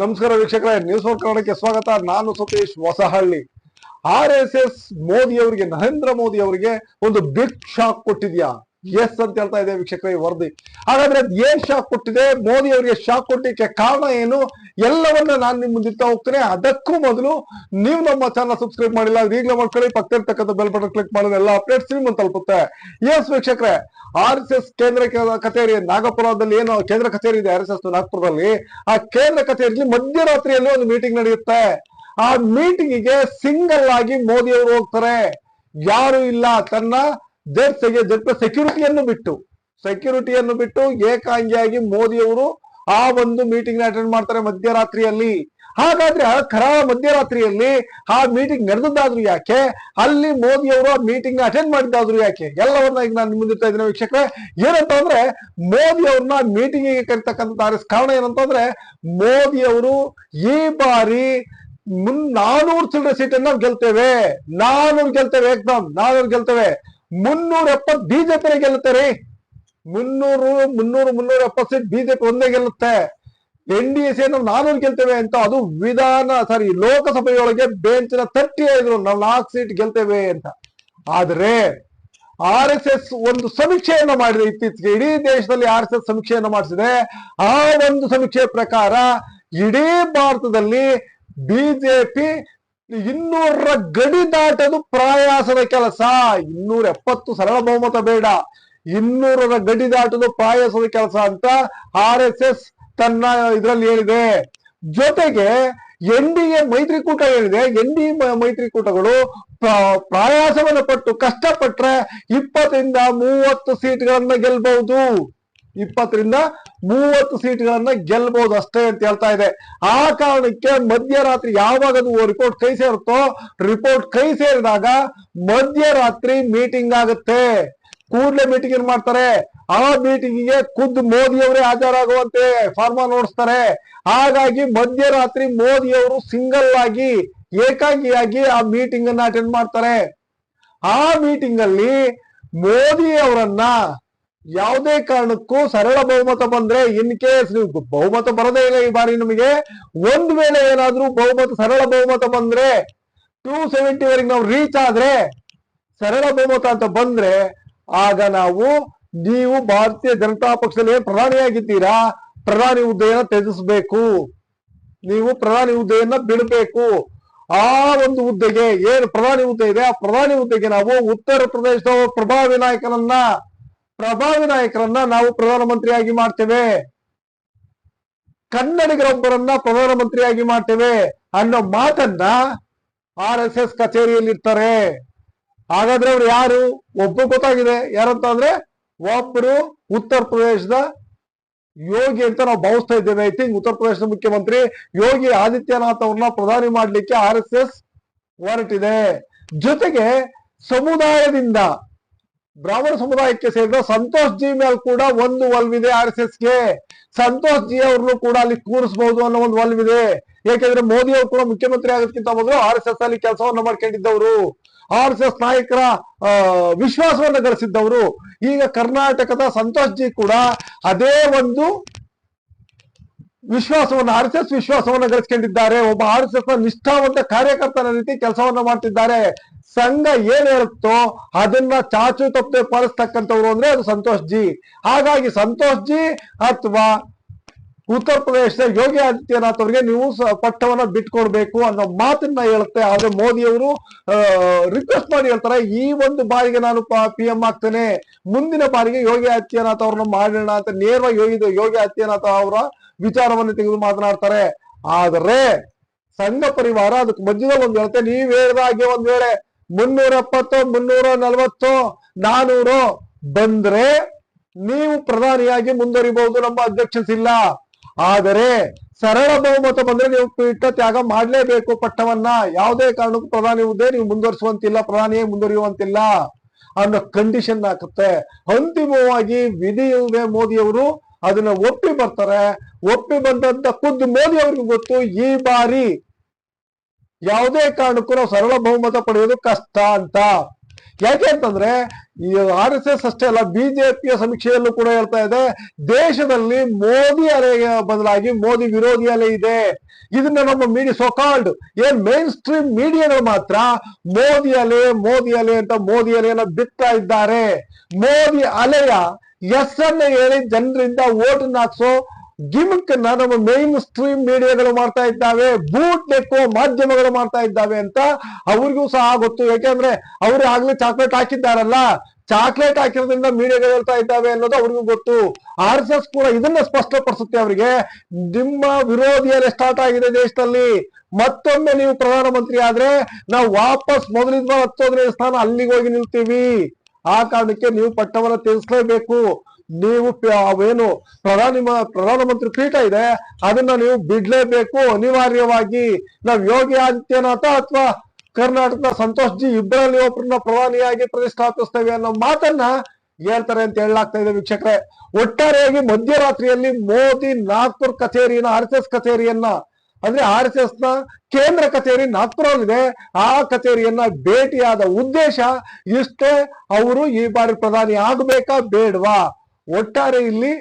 ನಮಸ್ಕಾರ ವೀಕ್ಷಕರೇ news four ಕನ್ನಡಕ್ಕೆ ಸ್ವಾಗತ. ನಾನು Satish Hosahalli. R S S Modi ಅವರಿಗೆ ನರೇಂದ್ರ ಮೋದಿ ಅವರಿಗೆ ಒಂದು ಬಿಗ್ ಶಾಕ್ ಕೊಟ್ಟಿದ್ಯಾ? ಎಸ್ ಅಂತ ಹೇಳ್ತಾ ಇದೆ ವೀಕ್ಷಕರ, ಈ ವರದಿ. ಹಾಗಾದ್ರೆ ಅದ್ ಏನ್ ಶಾಕ್ ಕೊಟ್ಟಿದೆ? ಮೋದಿ ಅವರಿಗೆ ಶಾಕ್ ಕೊಟ್ಟಿಕ್ಕೆ ಕಾರಣ ಏನು? ಎಲ್ಲವನ್ನ ನಾನು ನಿಮ್ ಮುಂದಿರ್ತಾ ಹೋಗ್ತೇನೆ. ಅದಕ್ಕೂ ಮೊದಲು ನೀವು ನಮ್ಮ ಚಾನಲ್ ಸಬ್ಸ್ಕ್ರೈಬ್ ಮಾಡಿಲ್ಲ ಈಗಲೇ ಮಾಡ್ಕೊಳ್ಳಿ. ಇರ್ತಕ್ಕಂಥ ಬೆಲ್ ಬಟನ್ ಕ್ಲಿಕ್ ಮಾಡಿದ್ರೆ ಎಲ್ಲ ಅಪ್ಡೇಟ್ಸ್ ನಿಮ್ಮ ತಲುಪುತ್ತೆ. ಎಸ್ ವೀಕ್ಷಕರೇ ಆರ್ ಎಸ್ ಎಸ್ ಕೇಂದ್ರ ಕಚೇರಿ, ನಾಗಪುರದಲ್ಲಿ ಏನು ಕೇಂದ್ರ ಕಚೇರಿ ಇದೆ ಆರ್ ಎಸ್ ಎಸ್ ನಾಗಪುರದಲ್ಲಿ? ಆ ಕೇಂದ್ರ ಕಚೇರಿಯಲ್ಲಿ ಮಧ್ಯರಾತ್ರಿಯಲ್ಲಿ ಒಂದು ಮೀಟಿಂಗ್ ನಡೆಯುತ್ತೆ. ಆ ಮೀಟಿಂಗಿಗೆ ಸಿಂಗಲ್ ಆಗಿ ಮೋದಿ ಅವರು ಹೋಗ್ತಾರೆ. ಯಾರು ಇಲ್ಲ. ತನ್ನ ಜಡ್ಸೆಗೆ ಜಡ್ಪ ಸೆಕ್ಯೂರಿಟಿಯನ್ನು ಬಿಟ್ಟು ಸೆಕ್ಯೂರಿಟಿಯನ್ನು ಬಿಟ್ಟು ಏಕಾಂಗಿಯಾಗಿ ಮೋದಿ ಅವರು ಆ ಒಂದು ಮೀಟಿಂಗ್ ಅಟೆಂಡ್ ಮಾಡ್ತಾರೆ ಮಧ್ಯರಾತ್ರಿಯಲ್ಲಿ. ಹಾಗಾದ್ರೆ ಖರ ಮಧ್ಯರಾತ್ರಿಯಲ್ಲಿ ಆ ಮೀಟಿಂಗ್ ನಡೆದದ್ದಾದ್ರು ಯಾಕೆ? ಅಲ್ಲಿ ಮೋದಿ ಅವರು ಆ ಮೀಟಿಂಗ್ ಅಟೆಂಡ್ ಮಾಡಿದ್ದಾದ್ರು ಯಾಕೆ? ಎಲ್ಲವನ್ನ ಈಗ ನಾನು ಮುಂದಿರ್ತಾ ಇದ್ದೀನಿ ವೀಕ್ಷಕರೇ. ಏನಂತ ಅಂದ್ರೆ ಮೋದಿ ಅವ್ರನ್ನ ಮೀಟಿಂಗ್ಗೆ ಕರಿತಕ್ಕಂಥ ಕಾರಣ ಏನಂತಂದ್ರೆ ಮೋದಿ ಅವರು ಈ ಬಾರಿ ಮುನ್ ನಾನೂರು ಚಿಲ್ಲರೆ ಸೀಟನ್ನು ಗೆಲ್ತೇವೆ. ನಾನೂರು ಗೆಲ್ತೇವೆ ಏಕ್ದಮ್ ನಾನೂರು ಗೆಲ್ತೇವೆ. ಮುನ್ನೂರ ಎಪ್ಪತ್ತು ಬಿಜೆಪಿ ಗೆಲ್ಲುತ್ತೆ ಮುನ್ನೂರು ಮುನ್ನೂರು, ಮುನ್ನೂರ ಎಪ್ಪತ್ತು ಸೀಟ್ ಬಿಜೆಪಿ ಒಂದೇ ಗೆಲ್ಲುತ್ತೆ. ಎನ್ ಡಿ ಎ ನಾವು ನಾನೂರು ಗೆಲ್ತೇವೆ ಅಂತ ಅದು ವಿಧಾನ, ಸಾರಿ ಲೋಕಸಭೆಯೊಳಗೆ ಬೆಂಚಿನ ತಟ್ಟಿ ಐದು ನಾವು ನಾಲ್ಕು ಸೀಟ್ ಗೆಲ್ತೇವೆ ಅಂತ. ಆದ್ರೆ ಆರ್ ಎಸ್ ಎಸ್ ಒಂದು ಸಮೀಕ್ಷೆಯನ್ನು ಮಾಡಿದೆ ಇತ್ತೀಚೆಗೆ. ಇಡೀ ದೇಶದಲ್ಲಿ ಆರ್ ಎಸ್ ಎಸ್ ಸಮೀಕ್ಷೆಯನ್ನು ಮಾಡಿಸಿದೆ. ಆ ಒಂದು ಸಮೀಕ್ಷೆ ಪ್ರಕಾರ ಇಡೀ ಭಾರತದಲ್ಲಿ ಬಿಜೆಪಿ ಇನ್ನೂರರ ಗಡಿ ದಾಟದು ಪ್ರಯಾಸದ ಕೆಲಸ. ಇನ್ನೂರ ಎಪ್ಪತ್ತು ಸರಳ ಬಹುಮತ ಬೇಡ. ಇನ್ನೂರರ ಗಡಿ ದಾಟದು ಪ್ರಯಾಸದ ಕೆಲಸ ಅಂತ ಆರ್ ಎಸ್ ಎಸ್ ತನ್ನ ಇದರಲ್ಲಿ ಹೇಳಿದೆ. ಜೊತೆಗೆ ಎನ್ ಡಿ ಎ ಮೈತ್ರಿಕೂಟ ಹೇಳಿದೆ. ಎನ್ ಡಿ ಮೈತ್ರಿಕೂಟಗಳು ಪ್ರಾಯಾಸವನ್ನು ಪ್ರಯಾಸವನ್ನು ಪಟ್ಟು ಕಷ್ಟಪಟ್ರೆ ಇಪ್ಪತ್ತರಿಂದ ಮೂವತ್ತು ಸೀಟ್ಗಳನ್ನ ಗೆಲ್ಬಹುದು. ಇಪ್ಪತ್ತರಿಂದ ಮೂವತ್ತು ಸೀಟ್ಗಳನ್ನ ಗೆಲ್ಬಹುದು ಅಷ್ಟೇ ಅಂತ ಹೇಳ್ತಾ ಇದೆ. ಆ ಕಾರಣಕ್ಕೆ ಮಧ್ಯರಾತ್ರಿ ಯಾವಾಗ ಅದು ರಿಪೋರ್ಟ್ ಕೈ ಸೇರುತ್ತೋ ರಿಪೋರ್ಟ್ ಕೈ ಸೇರಿದಾಗ ಮಧ್ಯರಾತ್ರಿ ಮೀಟಿಂಗ್ ಆಗುತ್ತೆ. ಕೂಡಲೇ ಮೀಟಿಂಗ್ ಏನ್ ಮಾಡ್ತಾರೆ? ಆ ಮೀಟಿಂಗ್ಗೆ ಖುದ್ದು ಮೋದಿ ಅವರೇ ಹಾಜರಾಗುವಂತೆ ಫಾರ್ಮಾ ನೋಡಿಸ್ತಾರೆ. ಹಾಗಾಗಿ ಮಧ್ಯರಾತ್ರಿ ಮೋದಿ ಅವರು ಸಿಂಗಲ್ ಆಗಿ, ಏಕಾಂಗಿಯಾಗಿ ಆ ಮೀಟಿಂಗ್ ಅನ್ನ ಅಟೆಂಡ್ ಮಾಡ್ತಾರೆ. ಆ ಮೀಟಿಂಗ್ ಅಲ್ಲಿ ಮೋದಿ ಅವರನ್ನ ಯಾವುದೇ ಕಾರಣಕ್ಕೂ ಸರಳ ಬಹುಮತ ಬಂದ್ರೆ ಇನ್ ಕೇಸ್ ನೀವು ಬಹುಮತ ಬರದೇ ಇಲ್ಲ ಈ ಬಾರಿ ನಮಗೆ, ಒಂದ್ ವೇಳೆ ಏನಾದ್ರೂ ಬಹುಮತ, ಸರಳ ಬಹುಮತ ಬಂದ್ರೆ ಟೂ ಸೆವೆಂಟಿ ವರೆಗೆ ನಾವು ರೀಚ್ ಆದ್ರೆ, ಸರಳ ಬಹುಮತ ಅಂತ ಬಂದ್ರೆ, ಆಗ ನಾವು ನೀವು ಭಾರತೀಯ ಜನತಾ ಪಕ್ಷದಲ್ಲಿ ಪ್ರಧಾನಿಯಾಗಿದ್ದೀರಾ? ಪ್ರಧಾನಿ ಹುದ್ದೆಯನ್ನ ತ್ಯಜಿಸಬೇಕು. ನೀವು ಪ್ರಧಾನಿ ಹುದ್ದೆಯನ್ನ ಬಿಡಬೇಕು. ಆ ಒಂದು ಹುದ್ದೆಗೆ ಏನು ಪ್ರಧಾನಿ ಹುದ್ದೆ ಇದೆ? ಆ ಪ್ರಧಾನಿ ಹುದ್ದೆಗೆ ನಾವು ಉತ್ತರ ಪ್ರದೇಶದ ಪ್ರಭಾವಿ ನಾಯಕನನ್ನ ಪ್ರಭಾವಿ ನಾಯಕರನ್ನ ನಾವು ಪ್ರಧಾನಮಂತ್ರಿಯಾಗಿ ಮಾಡ್ತೇವೆ. ಕನ್ನಡಿಗರೊಬ್ಬರನ್ನ ಪ್ರಧಾನಮಂತ್ರಿಯಾಗಿ ಮಾಡ್ತೇವೆ ಅನ್ನೋ ಮಾತನ್ನ ಆರ್ ಎಸ್ ಎಸ್ ಕಚೇರಿಯಲ್ಲಿ ಇರ್ತಾರೆ ಹಾಗಾದ್ರೆ ಅವ್ರು ಯಾರು? ಒಬ್ಬ ಗೊತ್ತಾಗಿದೆ. ಯಾರಂತ ಅಂದ್ರೆ ಒಬ್ಬರು ಉತ್ತರ ಪ್ರದೇಶದ ಯೋಗಿ ಅಂತ ನಾವು ಭಾವಿಸ್ತಾ ಇದ್ದೇವೆ. ಐ ಥಿಂಕ್ ಉತ್ತರ ಪ್ರದೇಶದ ಮುಖ್ಯಮಂತ್ರಿ ಯೋಗಿ ಆದಿತ್ಯನಾಥ್ ಅವ್ರನ್ನ ಪ್ರಧಾನಿ ಮಾಡ್ಲಿಕ್ಕೆ ಆರ್ ಎಸ್ ಎಸ್ ಹೊರಟಿದೆ ಜೊತೆಗೆ ಸಮುದಾಯದಿಂದ ಬ್ರಾಹ್ಮಣ ಸಮುದಾಯಕ್ಕೆ ಸೇರಿದ ಸಂತೋಷ್ ಜಿ ಮೇಲೆ ಕೂಡ ಒಂದು ಒಲ್ವಿದೆ ಆರ್ ಎಸ್ ಎಸ್ಗೆ ಸಂತೋಷ್ ಜಿ ಅವ್ರನ್ನು ಕೂಡ ಅಲ್ಲಿ ಕೂರಿಸಬಹುದು ಅನ್ನೋ ಒಂದು ಒಲ್ವಿದೆ ಯಾಕೆಂದ್ರೆ ಮೋದಿ ಅವರು ಕೂಡ ಮುಖ್ಯಮಂತ್ರಿ ಆಗೋದಕ್ಕಿಂತ ಮೊದಲು ಆರ್ ಎಸ್ ಎಸ್ ಅಲ್ಲಿ ಕೆಲಸವನ್ನ ಮಾಡ್ಕೊಂಡಿದ್ದವರು. ಆರ್ ಎಸ್ ಎಸ್ ನಾಯಕರ ವಿಶ್ವಾಸವನ್ನ ಗಳಿಸಿದ್ದವರು. ಈಗ ಕರ್ನಾಟಕದ ಸಂತೋಷ್ ಜಿ ಕೂಡ ಅದೇ ಒಂದು ವಿಶ್ವಾಸವನ್ನು, ಆರ್ ಎಸ್ ಎಸ್ ವಿಶ್ವಾಸವನ್ನ ಗಳಿಸ್ಕೊಂಡಿದ್ದಾರೆ. ಒಬ್ಬ ಆರ್ ಎಸ್ ಎಸ್ನ ನಿಷ್ಠಾವಂತ ಕಾರ್ಯಕರ್ತನ ರೀತಿ ಕೆಲಸವನ್ನ ಮಾಡ್ತಿದ್ದಾರೆ. ಸಂಘ ಏನ್ ಹೇಳುತ್ತೋ ಅದನ್ನ ಚಾಚು ತಪ್ಪದೆ ಪಾಲಿಸ್ತಕ್ಕಂಥವ್ರು ಅಂದ್ರೆ ಅದು ಸಂತೋಷ್ ಜಿ. ಹಾಗಾಗಿ ಸಂತೋಷ್ ಜಿ ಅಥವಾ ಉತ್ತರ ಪ್ರದೇಶದ ಯೋಗಿ ಆದಿತ್ಯನಾಥ್ ಅವ್ರಿಗೆ ನೀವು ಪಟ್ಟವನ್ನ ಬಿಟ್ಕೊಡ್ಬೇಕು ಅನ್ನೋ ಮಾತನ್ನ ಹೇಳುತ್ತೆ. ಆದ್ರೆ ಮೋದಿ ಅವರು ರಿಕ್ವೆಸ್ಟ್ ಮಾಡಿ ಹೇಳ್ತಾರೆ, ಈ ಒಂದು ಬಾರಿಗೆ ನಾನು ಪಿ ಎಂ ಆಗ್ತೇನೆ. ಮುಂದಿನ ಬಾರಿಗೆ ಯೋಗಿ ಆದಿತ್ಯನಾಥ್ ಅವ್ರನ್ನ ಮಾಡೋಣ ಅಂತ ನೇರವಾಗಿ ಯೋಗಿ ಯೋಗಿ ಆದಿತ್ಯನಾಥ್ ಅವರ ವಿಚಾರವನ್ನು ತೆಗೆದು ಮಾತನಾಡ್ತಾರೆ. ಆದರೆ ಸಂಘ ಪರಿವಾರ ಅದಕ್ಕೆ ಮಧ್ಯದಲ್ಲಿ ಒಂದು ಹೇಳುತ್ತೆ ನೀವ್ ಹೇಳಿದ ಹಾಗೆ ಒಂದ್ ವೇಳೆ ಮುನ್ನೂರ ಎಪ್ಪತ್ತು ಮುನ್ನೂರ ನಲವತ್ತು ನಾನೂರು ಬಂದ್ರೆ ನೀವು ಪ್ರಧಾನಿಯಾಗಿ ಮುಂದುವರಿಬಹುದು ನಮ್ಮ ಇಲ್ಲ ಆದರೆ ಸರಳ ಬಹುಮತ ಬಂದ್ರೆ ನೀವು ಪೀಠ ತ್ಯಾಗ ಮಾಡಲೇಬೇಕು ಪಟ್ಟವನ್ನ. ಯಾವುದೇ ಕಾರಣಕ್ಕೂ ಪ್ರಧಾನಿ ಹುದ್ದೆ ನೀವು ಮುಂದುವರಿಸುವಂತಿಲ್ಲ, ಪ್ರಧಾನಿಯೇ ಮುಂದುವರಿಯುವಂತಿಲ್ಲ ಅನ್ನೋ ಕಂಡೀಷನ್ ಹಾಕುತ್ತೆ. ಅಂತಿಮವಾಗಿ ವಿಧಿಯುವೆ ಮೋದಿ ಅವರು ಅದನ್ನ ಒಪ್ಪಿ ಬರ್ತಾರೆ. ಒಪ್ಪಿ ಬಂದಂತ ಖುದ್ದು ಮೋದಿ ಅವ್ರಿಗೂ ಗೊತ್ತು, ಈ ಬಾರಿ ಯಾವುದೇ ಕಾರಣಕ್ಕೂ ನಾವು ಸರಳ ಬಹುಮತ ಪಡೆಯೋದು ಕಷ್ಟ ಅಂತ. ಯಾಕೆ ಅಂತಂದ್ರೆ, ಈ ಆರ್ ಎಸ್ ಎಸ್ ಅಷ್ಟೇ ಅಲ್ಲ ಬಿಜೆಪಿಯ ಸಮೀಕ್ಷೆಯಲ್ಲೂ ಕೂಡ ಹೇಳ್ತಾ ಇದೆ, ದೇಶದಲ್ಲಿ ಮೋದಿ ಅಲೆಯ ಬದಲಾಗಿ ಮೋದಿ ವಿರೋಧಿ ಅಲೆ ಇದೆ. ಇದನ್ನ ನಮ್ಮ ಮೀಡಿಯಾ ಸೊಕಾಲ್ಡ್ ಏನ್ ಮೇನ್ ಸ್ಟ್ರೀಮ್ ಮೀಡಿಯಾಗಳು ಮಾತ್ರ ಮೋದಿ ಅಲೆ ಮೋದಿ ಅಲೆ ಅಂತ ಮೋದಿ ಅಲೆಯನ್ನ ಬಿತ್ತಾ ಇದ್ದಾರೆ. ಮೋದಿ ಅಲೆಯ ಎಸ್ ಅನ್ನ ಹೇಳಿ ಜನರಿಂದ ಓಟನ್ನ ಹಾಕ್ಸೋ ಗಿಮಿಕ್ ನಮ್ಮ ಮೇನ್ ಸ್ಟ್ರೀಮ್ ಮೀಡಿಯಾಗಳು ಮಾಡ್ತಾ ಇದ್ದಾವೆ ಬೂಟ್ ನೆಕ್ಕು ಮಾಧ್ಯಮಗಳು ಮಾಡ್ತಾ ಇದ್ದಾವೆ ಅಂತ ಅವ್ರಿಗೂ ಸಹ ಗೊತ್ತು. ಯಾಕೆಂದ್ರೆ ಅವ್ರು ಆಗ್ಲೇ ಚಾಕ್ಲೇಟ್ ಹಾಕಿದ್ದಾರಲ್ಲ ಚಾಕ್ಲೇಟ್ ಹಾಕಿರೋದ್ರಿಂದ ಮೀಡಿಯಾಗಳು ಹೇಳ್ತಾ ಇದ್ದಾವೆ ಅನ್ನೋದು ಅವ್ರಿಗೂ ಗೊತ್ತು. ಆರ್ ಎಸ್ ಎಸ್ ಕೂಡ ಇದನ್ನ ಸ್ಪಷ್ಟಪಡಿಸುತ್ತೆ ಅವರಿಗೆ. ನಿಮ್ಮ ವಿರೋಧಿಯಲ್ಲಿ ಸ್ಟಾರ್ಟ್ ಆಗಿದೆ ದೇಶದಲ್ಲಿ, ಮತ್ತೊಮ್ಮೆ ನೀವು ಪ್ರಧಾನಮಂತ್ರಿ ಆದ್ರೆ ನಾವು ವಾಪಸ್ ಮೊದಲಿದ್ದ ಹತ್ತೋದನೇ ಸ್ಥಾನ ಅಲ್ಲಿಗೆ ಹೋಗಿ ನಿಲ್ತೀವಿ. ಆ ಕಾರಣಕ್ಕೆ ನೀವು ಪಟ್ಟವನ್ನ ತಿಳಿಸ್ಲೇಬೇಕು ನೀವು ಅವೇನು ಪ್ರಧಾನಿ ಪ್ರಧಾನಮಂತ್ರಿ ಪೀಠ ಇದೆ, ಅದನ್ನ ನೀವು ಬಿಡ್ಲೇಬೇಕು, ಅನಿವಾರ್ಯವಾಗಿ. ನಾವ್ ಯೋಗಿ ಆದಿತ್ಯನಾಥ ಅಥವಾ ಕರ್ನಾಟಕದ ಸಂತೋಷ್ ಜಿ ಇಬ್ಬರಲ್ಲಿ ಒಬ್ಬರನ್ನ ಪ್ರಧಾನಿಯಾಗಿ ಪ್ರತಿಷ್ಠಾಪಿಸ್ತೇವೆ ಅನ್ನೋ ಮಾತನ್ನ ಹೇಳ್ತಾರೆ ಅಂತ ಹೇಳಲಾಗ್ತಾ ಇದೆ ವೀಕ್ಷಕರೇ. ಒಟ್ಟಾರೆಯಾಗಿ ಮಧ್ಯರಾತ್ರಿಯಲ್ಲಿ ಮೋದಿ ನಾಗ್ಪುರ್ ಕಚೇರಿನ ಆರ್ ಎಸ್ ಕಚೇರಿಯನ್ನ, ಅಂದ್ರೆ ಆರ್ ಎಸ್ ಎಸ್ನ ಕೇಂದ್ರ ಕಚೇರಿ ನಾಗ್ಪುರಲ್ಲಿದೆ, ಆ ಕಚೇರಿಯನ್ನ ಭೇಟಿಯಾದ ಉದ್ದೇಶ ಇಷ್ಟೇ, ಅವರು ಈ ಬಾರಿ ಪ್ರಧಾನಿ ಆಗ್ಬೇಕಾ ಬೇಡವಾ? ಒಟ್ಟಾರೆ ಇಲ್ಲಿ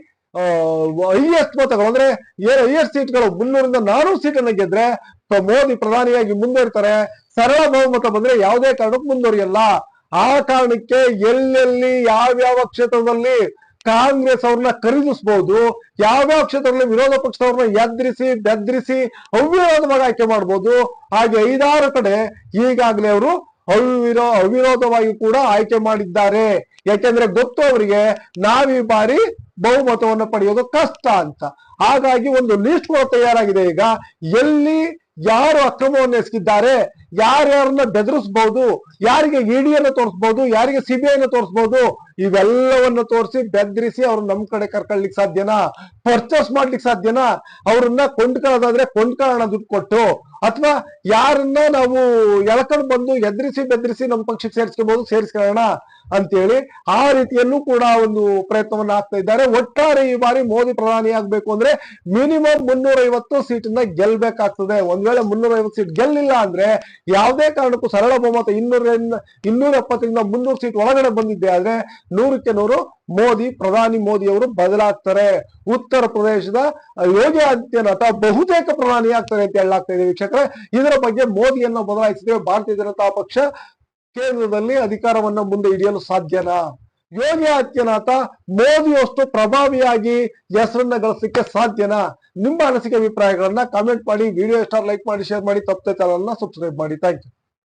ಹೈಯೆಸ್ಟ್ ಮತಗಳು ಅಂದ್ರೆ ಏನು ಹೈಯೆಸ್ಟ್ ಸೀಟ್ಗಳು, ಮುನ್ನೂರಿಂದ ನಾನೂರು ಸೀಟನ್ನು ಗೆದ್ರೆ ಮೋದಿ ಪ್ರಧಾನಿಯಾಗಿ ಮುಂದುವರಿತಾರೆ. ಸರಳ ಬಹುಮತ ಬಂದ್ರೆ ಯಾವುದೇ ಕಾರಣಕ್ಕೂ ಮುಂದುವರಿಯಲ್ಲ. ಆ ಕಾರಣಕ್ಕೆ ಎಲ್ಲೆಲ್ಲಿ, ಯಾವ್ಯಾವ ಕ್ಷೇತ್ರದಲ್ಲಿ ಕಾಂಗ್ರೆಸ್ ಅವ್ರನ್ನ ಖರೀದಿಸಬಹುದು ಯಾವ್ಯಾವ ಕ್ಷೇತ್ರದಲ್ಲಿ ವಿರೋಧ ಪಕ್ಷದವ್ರನ್ನ ಎದ್ರಿಸಿ, ಬೆದ್ರಿಸಿ ಅವಿರೋಧವಾಗಿ ಆಯ್ಕೆ ಮಾಡ್ಬೋದು. ಹಾಗೆ ಐದಾರು ಕಡೆ ಈಗಾಗಲೇ ಅವರು ಅವಿರೋ ಅವಿರೋಧವಾಗಿ ಕೂಡ ಆಯ್ಕೆ ಮಾಡಿದ್ದಾರೆ. ಯಾಕೆಂದ್ರೆ ಗೊತ್ತು ಅವರಿಗೆ ನಾವೀ ಬಾರಿ ಬಹುಮತವನ್ನು ಪಡೆಯೋದು ಕಷ್ಟ ಅಂತ. ಹಾಗಾಗಿ ಒಂದು ಲಿಸ್ಟ್ ಕೂಡ ತಯಾರಾಗಿದೆ. ಈಗ ಎಲ್ಲಿ ಯಾರು ಅಕ್ರಮವನ್ನು ಎಸಗಿದ್ದಾರೆ, ಯಾರ್ಯಾರನ್ನ ಬೆದರಿಸಬಹುದು ಯಾರಿಗೆ ಇಡಿಯನ್ನು ತೋರಿಸಬಹುದು ಯಾರಿಗೆ ಸಿಬಿಐನ ತೋರಿಸಬಹುದು ಇವೆಲ್ಲವನ್ನು ತೋರಿಸಿ ಬೆದರಿಸಿ ಅವ್ರು ನಮ್ ಕಡೆ ಕರ್ಕೊಳ್ಳಿಕ್ ಸಾಧ್ಯನಾ? ಪರ್ಚೇಸ್ ಮಾಡ್ಲಿಕ್ಕೆ ಸಾಧ್ಯನಾ? ಅವ್ರನ್ನ ಕೊಂಡ್ಕೊಳ್ಳೋದಾದ್ರೆ ಕೊಂಡ್ಕೊಳ್ಳೋಣ ದುಡ್ಡು ಕೊಟ್ಟು ಅಥವಾ ಯಾರನ್ನ ನಾವು ಎಳ್ಕೊಂಡು ಬಂದು ಎದ್ರಿಸಿ ಬೆದ್ರಿಸಿ ನಮ್ಮ ಪಕ್ಷಕ್ಕೆ ಸೇರಿಸ್ಕೋಬಹುದು ಸೇರಿಸ್ಕೊಳ್ಳೋಣ ಅಂತೇಳಿ ಆ ರೀತಿಯಲ್ಲೂ ಕೂಡ ಒಂದು ಪ್ರಯತ್ನವನ್ನ ಆಗ್ತಾ ಇದ್ದಾರೆ. ಒಟ್ಟಾರೆ ಈ ಬಾರಿ ಮೋದಿ ಪ್ರಧಾನಿ ಆಗ್ಬೇಕು ಅಂದ್ರೆ ಮಿನಿಮಮ್ ಮುನ್ನೂರ ಐವತ್ತು ಸೀಟನ್ನ ಗೆಲ್ಬೇಕಾಗ್ತದೆ. ಒಂದ್ ವೇಳೆ ಮುನ್ನೂರ ಐವತ್ತು ಸೀಟ್ ಗೆಲ್ಲಿಲ್ಲ ಅಂದ್ರೆ ಯಾವುದೇ ಕಾರಣಕ್ಕೂ ಸರಳ ಬಹುಮತ ಇನ್ನೂರರಿಂದ ಇನ್ನೂರ ಎಪ್ಪತ್ತರಿಂದ ಮುನ್ನೂರು ಸೀಟ್ ಒಳಗಡೆ ಬಂದಿದ್ದೆ ಆದ್ರೆ ನೂರಕ್ಕೆ ನೂರು ಮೋದಿ, ಪ್ರಧಾನಿ ಮೋದಿ ಅವರು ಬದಲಾಗ್ತಾರೆ. ಉತ್ತರ ಪ್ರದೇಶದ ಯೋಗಿ ಆದಿತ್ಯನಾಥ ಬಹುತೇಕ ಪ್ರಧಾನಿ ಆಗ್ತಾರೆ ಅಂತ ಹೇಳಲಾಗ್ತಾ ಇದೆ ಇದರ ಬಗ್ಗೆ ಮೋದಿಯನ್ನು ಬದಲಾಯಿಸಿದ್ರೆ ಭಾರತೀಯ ಜನತಾ ಪಕ್ಷ ಕೇಂದ್ರದಲ್ಲಿ ಅಧಿಕಾರವನ್ನ ಮುಂದೆ ಹಿಡಿಯಲು ಸಾಧ್ಯನಾ? ಯೋಗಿ ಆದಿತ್ಯನಾಥ ಮೋದಿಯಷ್ಟು ಪ್ರಭಾವಿಯಾಗಿ ಹೆಸರನ್ನ ಗಳಿಸಲಿಕ್ಕೆ ಸಾಧ್ಯನಾ? ನಿಮ್ಮ ಅನಿಸಿಕೆ ಅಭಿಪ್ರಾಯಗಳನ್ನ ಕಾಮೆಂಟ್ ಮಾಡಿ ವಿಡಿಯೋ ಸ್ಟಾರ್ ಲೈಕ್ ಮಾಡಿ ಶೇರ್ ಮಾಡಿ ತಪ್ಪದೆ ಚಾನಲ್ ಸಬ್ಸ್ಕ್ರೈಬ್ ಮಾಡಿ. Thank you